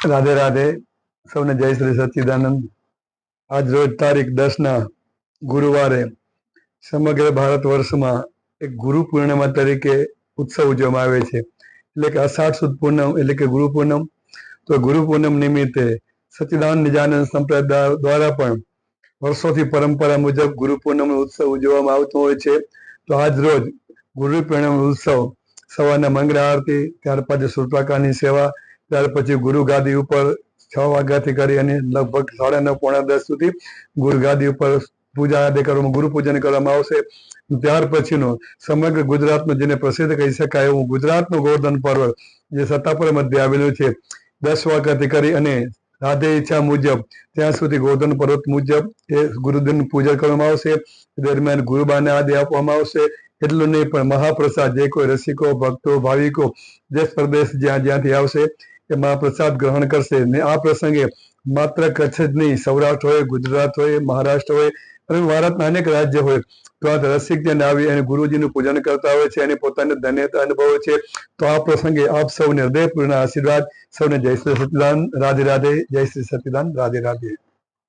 રાધે રાધે. સૌને જય શ્રી સચ્ચિદાનંદ. આજ રોજ તારીખ દસ ના ગુરુવારે સમગ્ર ભારત વર્ષમાં એક ગુરુ પૂર્ણિમા તરીકે ઉત્સવ ઉજવવામાં આવે છે. એટલે કે અષાઢ સુદ પૂનમ એટલે કે ગુરુ પૂનમ. તો ગુરુ પૂનમ નિમિત્તે સચ્ચિદાનંદ નિજાનંદ સંપ્રદાય દ્વારા પણ વર્ષોથી પરંપરા મુજબ ગુરુ પૂનમ ઉત્સવ ઉજવવામાં આવતો હોય છે. તો આજ રોજ ગુરુ પૂર્ણિમા ઉત્સવ સવારના મંગળ આરતી ત્યાર પછી સૂર્યપ્રકાશની સેવા ત્યાર પછી ગુરુગાદી ઉપર છ વાગ્યાથી કરી અને લગભગ સાડા નવ, પોણા દસ સુધી ગુરુગાદી ઉપર પૂજા આદિ કરવામાં, ગુરુ પૂજન કરવામાં આવશે. ત્યાર પછીનો સમગ્ર ગુજરાતનો જેને પ્રસિદ્ધ કહી શકાય એવું ગુજરાતનું ગોવર્ધન પર્વ જે સત્તાપુર મધ્ય આવેલું છે, દસ વાગ્યાથી કરી અને રાધે ઈચ્છા મુજબ ત્યાં સુધી ગોવર્ધન પર્વત મુજબ એ ગુરુદન પૂજન કરવામાં આવશે. દરમિયાન ગુરુબાને આદિ આપવામાં આવશે. એટલું નહીં પણ મહાપ્રસાદ જે કોઈ રસિકો, ભક્તો, ભાવિકો દેશ પ્રદેશ જ્યાં જ્યાંથી આવશે એ મહાપ્રસાદ ગ્રહણ કરશે ને આ પ્રસંગે માત્ર કચ્છ જ નહીં, સૌરાષ્ટ્ર હોય, ગુજરાત હોય, મહારાષ્ટ્ર હોય અને ભારતના અનેક રાજ્ય હોય. તો આ રસિક જેને આવી અને ગુરુજીનું પૂજન કરતા હોય છે અને પોતાને ધન્યતા અનુભવે છે. તો આ પ્રસંગે આપ સૌને હૃદયપૂર્ણ આશીર્વાદ. સૌને જય શ્રી સચિદાન, રાધે રાધે, જય શ્રી સચિદાન, રાધે રાધે.